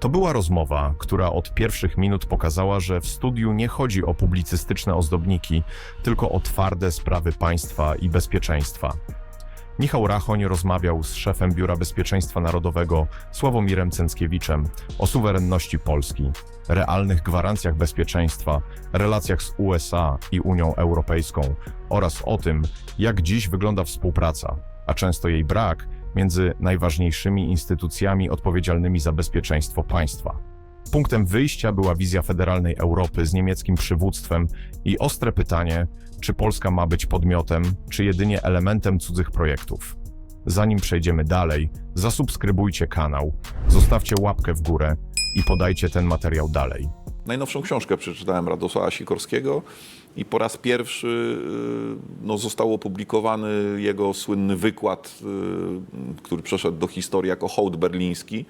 To była rozmowa, która od pierwszych minut pokazała, że w studiu nie chodzi o publicystyczne ozdobniki, tylko o twarde sprawy państwa i bezpieczeństwa. Michał Rachoń rozmawiał z szefem Biura Bezpieczeństwa Narodowego Sławomirem Cęckiewiczem o suwerenności Polski, realnych gwarancjach bezpieczeństwa, relacjach z USA i Unią Europejską oraz o tym, jak dziś wygląda współpraca, a często jej brak, między najważniejszymi instytucjami odpowiedzialnymi za bezpieczeństwo państwa. Punktem wyjścia była wizja federalnej Europy z niemieckim przywództwem i ostre pytanie, czy Polska ma być podmiotem, czy jedynie elementem cudzych projektów. Zanim przejdziemy dalej, zasubskrybujcie kanał, zostawcie łapkę w górę i podajcie ten materiał dalej. Najnowszą książkę przeczytałem Radosława Sikorskiego i po raz pierwszy y, no, został opublikowany jego słynny wykład, y, który przeszedł do historii jako hołd berliński.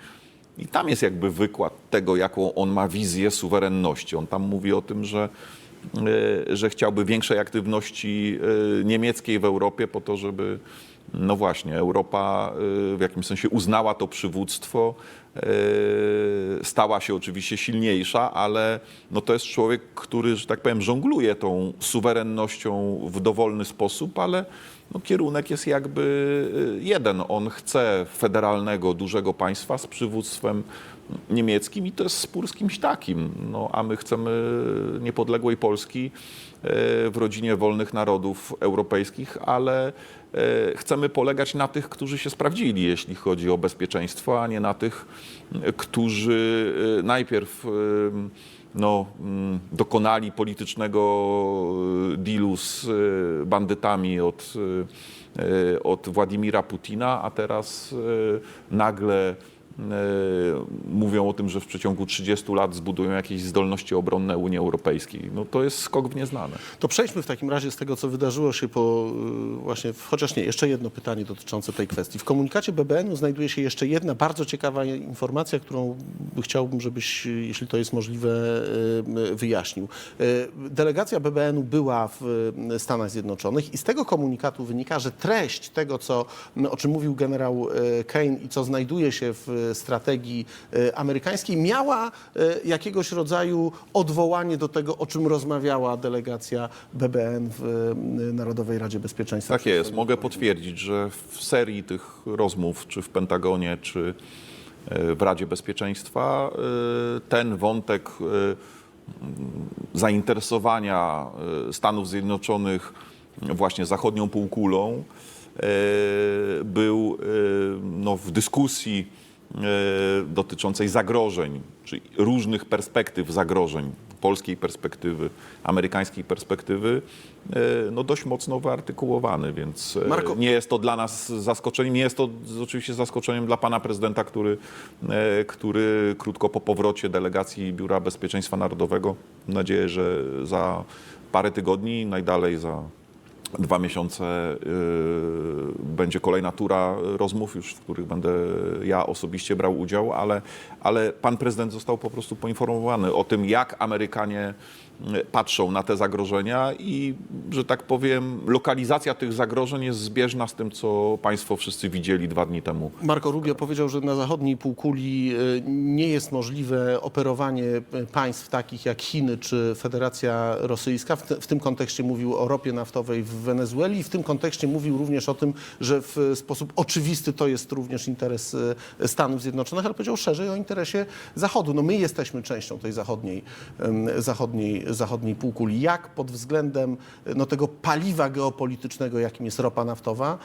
I tam jest jakby wykład tego, jaką on ma wizję suwerenności. On tam mówi o tym, że, y, że chciałby większej aktywności niemieckiej w Europie po to, żeby no właśnie, Europa w jakimś sensie uznała to przywództwo, stała się oczywiście silniejsza, ale no to jest człowiek, który, że tak powiem, żongluje tą suwerennością w dowolny sposób, ale no kierunek jest jakby y, jeden. On chce federalnego, dużego państwa z przywództwem niemieckim i to jest spór z kimś takim. No, a my chcemy niepodległej Polski e, w rodzinie wolnych narodów europejskich, ale e, chcemy polegać na tych, którzy się sprawdzili, jeśli chodzi o bezpieczeństwo, a nie na tych, e, którzy e, najpierw e, no, mm, dokonali politycznego e, dealu z bandytami od, od Władimira Putina, a teraz nagle mówią o tym, że w przeciągu 30 lat zbudują jakieś zdolności obronne Unii Europejskiej. No to jest skok w nieznane. To przejdźmy w takim razie z tego, co wydarzyło się po y, właśnie, chociaż nie, jeszcze jedno pytanie dotyczące tej kwestii. W komunikacie BBN-u znajduje się jeszcze jedna bardzo ciekawa informacja, którą chciałbym, żebyś, y, jeśli to jest możliwe, y, wyjaśnił. Delegacja BBN-u była w Stanach Zjednoczonych i z tego komunikatu wynika, że treść tego, co, o czym mówił generał Kane i co znajduje się w strategii y, amerykańskiej, miała y, jakiegoś rodzaju odwołanie do tego, o czym rozmawiała delegacja BBN w y, Narodowej Radzie Bezpieczeństwa. Tak jest. Mogę potwierdzić, że w serii tych rozmów, czy w Pentagonie, czy e, w Radzie Bezpieczeństwa, e, ten wątek e, zainteresowania e, Stanów Zjednoczonych właśnie zachodnią półkulą e, był e, no, w dyskusji e, dotyczącej zagrożeń, czyli różnych perspektyw zagrożeń, polskiej perspektywy, amerykańskiej perspektywy, e, no dość mocno wyartykułowany, więc e, Marko- nie jest to dla nas zaskoczeniem, nie jest to oczywiście zaskoczeniem dla pana prezydenta, który, e, który krótko po powrocie delegacji Biura Bezpieczeństwa Narodowego, mam nadzieję, że za parę tygodni, najdalej za dwa miesiące y, będzie kolejna tura rozmów, już w których będę ja osobiście brał udział, ale, ale pan prezydent został po prostu poinformowany o tym, jak Amerykanie patrzą na te zagrożenia i, że tak powiem, lokalizacja tych zagrożeń jest zbieżna z tym, co państwo wszyscy widzieli dwa dni temu. Marco Rubio powiedział, że na zachodniej półkuli y, nie jest możliwe operowanie y, państw takich jak Chiny czy Federacja Rosyjska. W, w tym kontekście mówił o ropie naftowej w Wenezueli w tym kontekście mówił również o tym, że w y, sposób oczywisty to jest również interes Stanów Zjednoczonych, ale powiedział szerzej o interesie Zachodu. No my jesteśmy częścią tej zachodniej, zachodniej, zachodniej półkuli. Jak pod względem y, no, tego paliwa geopolitycznego, jakim jest ropa naftowa,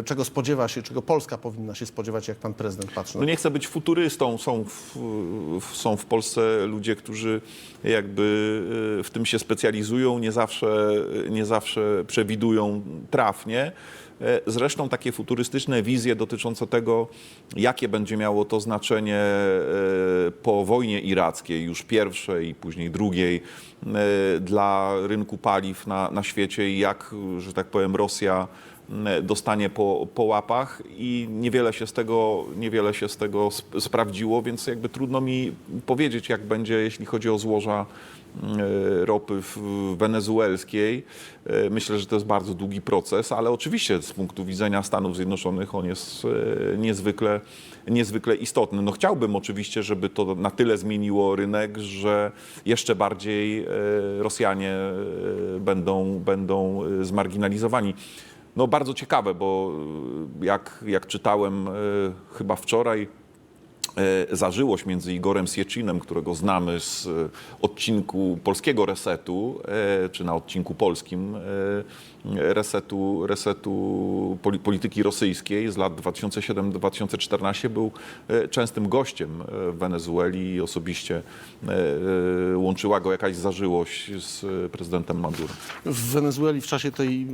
y, czego spodziewa się, czego Polska powinna się spodziewać, jak pan prezydent patrzy na No nie chcę być futurystą. Są w, są w Polsce ludzie, którzy jakby y, w tym się specjalizują, nie zawsze, nie zawsze przewidują trafnie. E, Zresztą takie futurystyczne wizje dotyczące tego, jakie będzie miało to znaczenie e, po wojnie irackiej, już pierwszej później drugiej, e, dla rynku paliw na, na świecie i jak, że tak powiem, Rosja dostanie po, po łapach i niewiele się z tego, niewiele się z tego sp- sprawdziło, więc jakby trudno mi powiedzieć, jak będzie, jeśli chodzi o złoża e, ropy wenezuelskiej. E, Myślę, że to jest bardzo długi proces, ale oczywiście z punktu widzenia Stanów Zjednoczonych on jest e, niezwykle, niezwykle istotny. No chciałbym oczywiście, żeby to na tyle zmieniło rynek, że jeszcze bardziej e, Rosjanie e, będą, będą e, zmarginalizowani. No bardzo ciekawe, bo e, jak, jak czytałem e, chyba wczoraj, e, zażyłość między Igorem Sieczinem, którego znamy z odcinku polskiego resetu, czy na odcinku polskim resetu, resetu poli- polityki rosyjskiej z lat 2007-2014, był e, częstym gościem e, w Wenezueli i osobiście e, łączyła go jakaś zażyłość z prezydentem Maduro. W Wenezueli w czasie tej,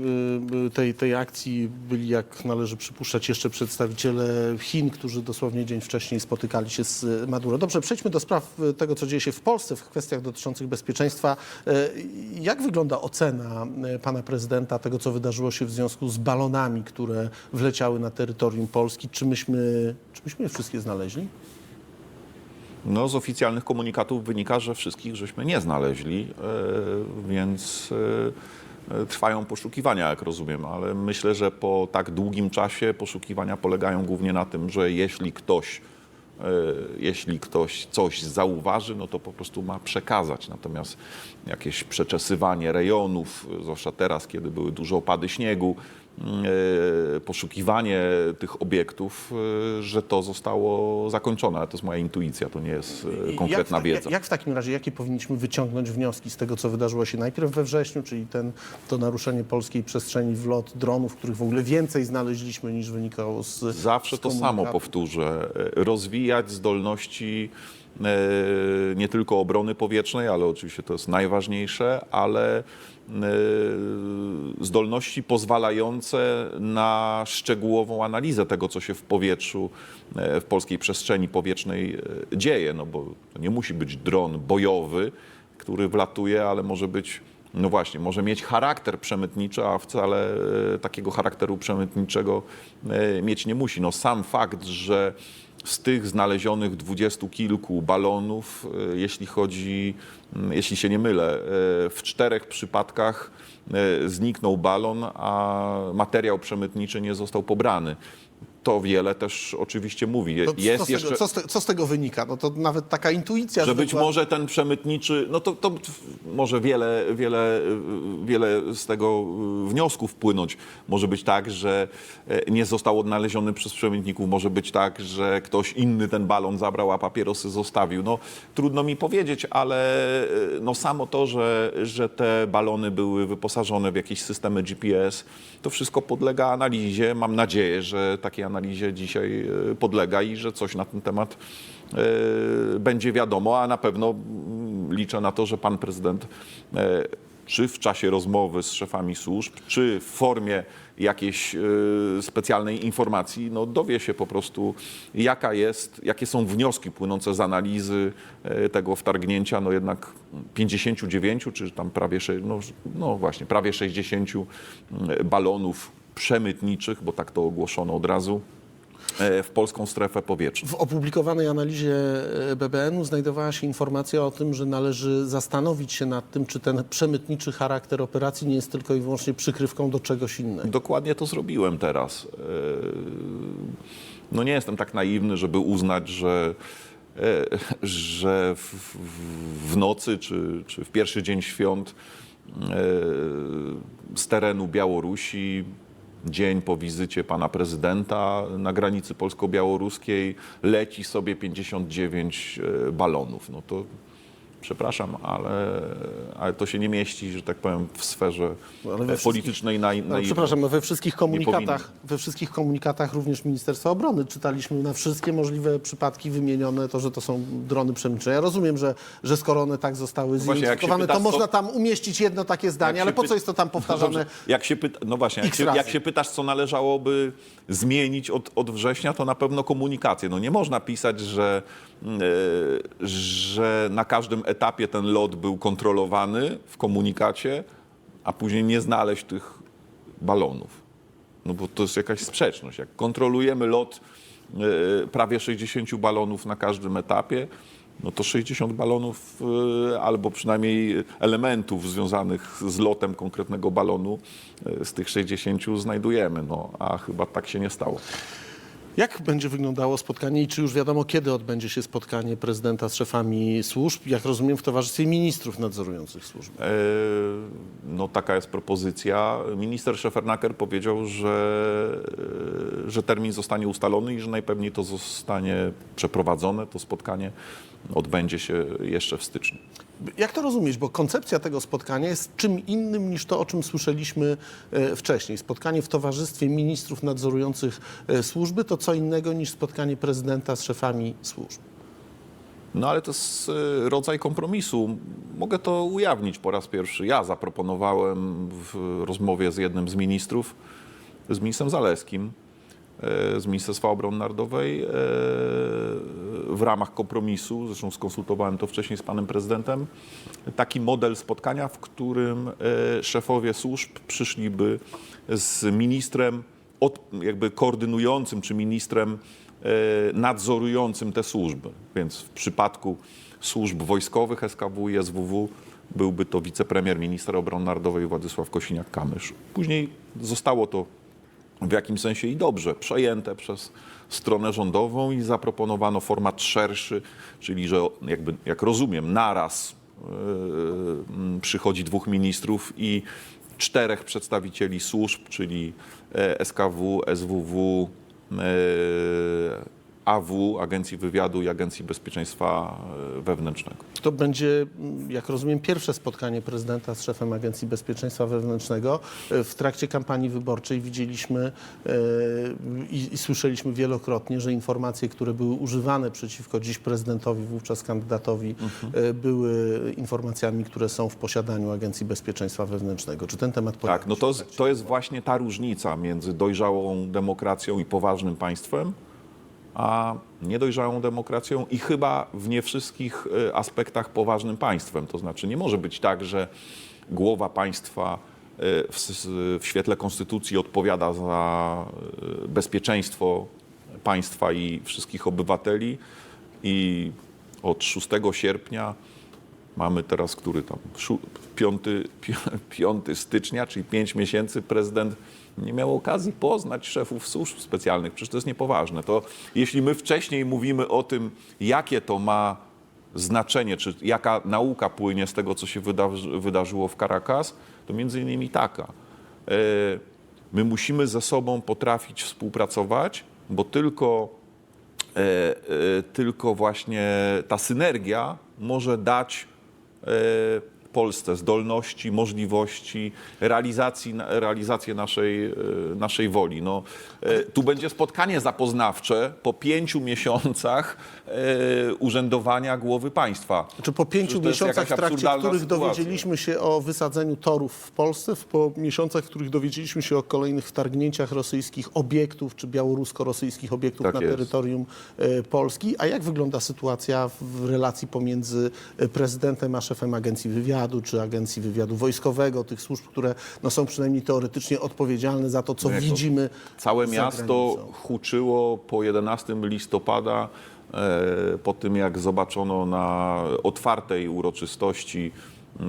tej, tej akcji byli, jak należy przypuszczać, jeszcze przedstawiciele Chin, którzy dosłownie dzień wcześniej spotykali się z Maduro. Dobrze, przejdźmy do spraw tego, co dzieje się w Polsce w kwestiach dotyczących bezpieczeństwa. Jak wygląda ocena pana prezydenta tego, co wydarzyło się w związku z balonami, które wleciały na terytorium Polski? Czy myśmy, czy myśmy je wszystkie znaleźli? No, z oficjalnych komunikatów wynika, że wszystkich żeśmy nie znaleźli, e, więc e, e, trwają poszukiwania, jak rozumiem, ale myślę, że po tak długim czasie poszukiwania polegają głównie na tym, że jeśli ktoś, jeśli ktoś coś zauważy, no to po prostu ma przekazać. Natomiast jakieś przeczesywanie rejonów, zwłaszcza teraz, kiedy były duże opady śniegu, e, poszukiwanie tych obiektów, e, że to zostało zakończone. Ale to jest moja intuicja, to nie jest e, konkretna jak, wiedza. Jak, w takim razie, jakie powinniśmy wyciągnąć wnioski z tego, co wydarzyło się najpierw we wrześniu, czyli ten, to naruszenie polskiej przestrzeni w lot dronów, których w ogóle więcej znaleźliśmy niż wynikało z Zawsze z to samo powtórzę. E, Rozwijać zdolności e, nie tylko obrony powietrznej, ale oczywiście to jest najważniejsze, ale e, zdolności pozwalające na szczegółową analizę tego, co się w powietrzu, e, w polskiej przestrzeni powietrznej e, dzieje. No bo to nie musi być dron bojowy, który wlatuje, ale może być, no właśnie, może mieć charakter przemytniczy, a wcale e, takiego charakteru przemytniczego e, mieć nie musi. No sam fakt, że z tych znalezionych dwudziestu kilku balonów, e, jeśli chodzi, m, jeśli się nie mylę, e, w czterech przypadkach e, zniknął balon, a materiał przemytniczy nie został pobrany. To wiele też oczywiście mówi. Jest co, z jeszcze... tego, co, z te, co z tego wynika? No to nawet taka intuicja, Że być zwykła- może ten przemytniczy, no to, to może wiele, wiele, wiele z tego wniosków płynąć. Może być tak, że e, nie został odnaleziony przez przemytników, może być tak, że ktoś inny ten balon zabrał, a papierosy zostawił. No, trudno mi powiedzieć, ale e, no, samo to, że, że te balony były wyposażone w jakieś systemy GPS, to wszystko podlega analizie. Mam nadzieję, że takiej analizie dzisiaj e, podlega i że coś na ten temat e, będzie wiadomo, a na pewno mm, liczę na to, że pan prezydent e, czy w czasie rozmowy z szefami służb, czy w formie jakiejś specjalnej informacji, no dowie się po prostu, jaka jest, jakie są wnioski płynące z analizy tego wtargnięcia, no jednak 59, czy tam prawie, no, no właśnie, prawie 60 mm, balonów przemytniczych, bo tak to ogłoszono od razu, e, w polską strefę powietrzną. W opublikowanej analizie e, BBN-u znajdowała się informacja o tym, że należy zastanowić się nad tym, czy ten przemytniczy charakter operacji nie jest tylko i wyłącznie przykrywką do czegoś innego. Dokładnie to zrobiłem teraz. E, No nie jestem tak naiwny, żeby uznać, że, że w, w- nocy czy, czy w pierwszy dzień świąt z terenu Białorusi, dzień po wizycie pana prezydenta na granicy polsko-białoruskiej, leci sobie 59 e, balonów. No to przepraszam, ale, ale to się nie mieści, że tak powiem, w sferze No, politycznej na, No, na przepraszam, no we wszystkich komunikatach, we wszystkich komunikatach również Ministerstwa Obrony czytaliśmy na wszystkie możliwe przypadki wymienione to, że to są drony przemytnicze. Ja rozumiem, że, że skoro one tak zostały się zidentyfikowane, to co- można tam umieścić jedno takie zdanie, ale po co jest to tam powtarzane? Dobrze. Jak się pyta, no właśnie, jak się, jak się pytasz, co należałoby zmienić od, od września, to na pewno komunikację. No nie można pisać, że, e, że na każdym etapie ten lot był kontrolowany w komunikacie, a później nie znaleźć tych balonów. No bo to jest jakaś sprzeczność. Jak kontrolujemy lot e, prawie 60 balonów na każdym etapie, no to 60 balonów e, albo przynajmniej elementów związanych z lotem konkretnego balonu e, z tych 60 znajdujemy. No, a chyba tak się nie stało. Jak będzie wyglądało spotkanie i czy już wiadomo, kiedy odbędzie się spotkanie prezydenta z szefami służb, jak rozumiem, w towarzystwie ministrów nadzorujących służby? E, No taka jest propozycja. Minister Szefernaker powiedział, że, e, że termin zostanie ustalony i że najpewniej to zostanie przeprowadzone, to spotkanie odbędzie się jeszcze w styczniu. Jak to rozumieć? Bo koncepcja tego spotkania jest czym innym niż to, o czym słyszeliśmy e, wcześniej. Spotkanie w towarzystwie ministrów nadzorujących e, służby to co innego niż spotkanie prezydenta z szefami służb. No ale to jest e, rodzaj kompromisu. Mogę to ujawnić po raz pierwszy. Ja zaproponowałem w rozmowie z jednym z ministrów, z ministrem Zaleskim, z Ministerstwa Obrony Narodowej e, w ramach kompromisu, zresztą skonsultowałem to wcześniej z panem prezydentem, taki model spotkania, w którym e, szefowie służb przyszliby z ministrem od, jakby koordynującym, czy ministrem e, nadzorującym te służby. Więc w przypadku służb wojskowych SKW i SWW byłby to wicepremier, minister obrony narodowej Władysław Kosiniak-Kamysz. Później zostało to w jakimś sensie i dobrze przejęte przez stronę rządową i zaproponowano format szerszy, czyli że jakby, jak rozumiem, naraz yy, przychodzi dwóch ministrów i czterech przedstawicieli służb, czyli e, SKW, SWW, e, AW, Agencji Wywiadu i Agencji Bezpieczeństwa e, Wewnętrznego. To będzie, mm, jak rozumiem, pierwsze spotkanie prezydenta z szefem Agencji Bezpieczeństwa Wewnętrznego. E, W trakcie kampanii wyborczej widzieliśmy e, i, i słyszeliśmy wielokrotnie, że informacje, które były używane przeciwko dziś prezydentowi, wówczas kandydatowi, e, były informacjami, które są w posiadaniu Agencji Bezpieczeństwa Wewnętrznego. Czy ten temat Tak, no to, to jest właśnie ta różnica między dojrzałą demokracją i poważnym państwem, a niedojrzałą demokracją i chyba w nie wszystkich e, aspektach poważnym państwem. To znaczy nie może być tak, że głowa państwa e, w, s- w świetle konstytucji odpowiada za bezpieczeństwo państwa i wszystkich obywateli i od 6 sierpnia Mamy teraz, który tam, Szu- piąty, pi- 5 stycznia, czyli 5 miesięcy prezydent nie miał okazji poznać szefów służb specjalnych. Przecież to jest niepoważne. To jeśli my wcześniej mówimy o tym, jakie to ma znaczenie, czy jaka nauka płynie z tego, co się wydarzy, wydarzyło w Caracas, to między innymi taka. E, My musimy ze sobą potrafić współpracować, bo tylko e, e, tylko właśnie ta synergia może dać Polsce zdolności, możliwości realizacji, realizację naszej, e, naszej woli. No, e, tu będzie spotkanie zapoznawcze po pięciu miesiącach e, urzędowania głowy państwa. Czy po pięciu miesiącach, w trakcie których sytuacja. dowiedzieliśmy się o wysadzeniu torów w Polsce, w po miesiącach, w których dowiedzieliśmy się o kolejnych wtargnięciach rosyjskich obiektów, czy białorusko-rosyjskich obiektów Tak na jest. terytorium Polski, a jak wygląda sytuacja w relacji pomiędzy prezydentem a szefem Agencji Wywiadu, czy Agencji Wywiadu Wojskowego, tych służb, które no, są przynajmniej teoretycznie odpowiedzialne za to, co No widzimy Całe miasto granicą? huczyło po 11 listopada, e, po tym jak zobaczono na otwartej uroczystości e,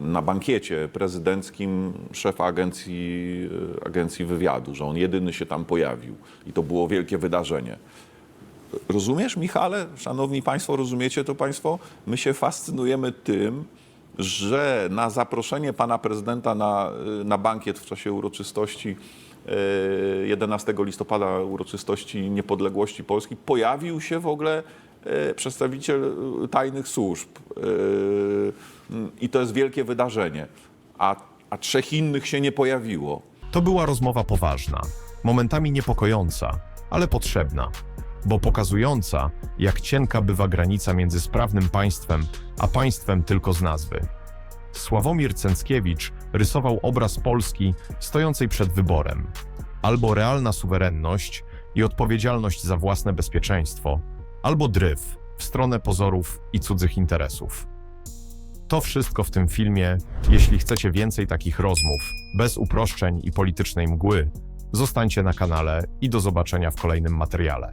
na bankiecie prezydenckim szefa agencji, e, agencji wywiadu, że on jedyny się tam pojawił i to było wielkie wydarzenie. Rozumiesz, Michale? Szanowni Państwo, rozumiecie to Państwo? My się fascynujemy tym, że na zaproszenie pana prezydenta na, na bankiet w czasie uroczystości e, 11 listopada, uroczystości niepodległości Polski, pojawił się w ogóle e, przedstawiciel e, tajnych służb. E, I to jest wielkie wydarzenie. A, a trzech innych się nie pojawiło. To była rozmowa poważna, momentami niepokojąca, ale potrzebna, bo pokazująca, jak cienka bywa granica między sprawnym państwem, a państwem tylko z nazwy. Sławomir Cęckiewicz rysował obraz Polski stojącej przed wyborem: albo realna suwerenność i odpowiedzialność za własne bezpieczeństwo, albo dryf w stronę pozorów i cudzych interesów. To wszystko w tym filmie. Jeśli chcecie więcej takich rozmów, bez uproszczeń i politycznej mgły, Zostańcie na kanale i do zobaczenia w kolejnym materiale.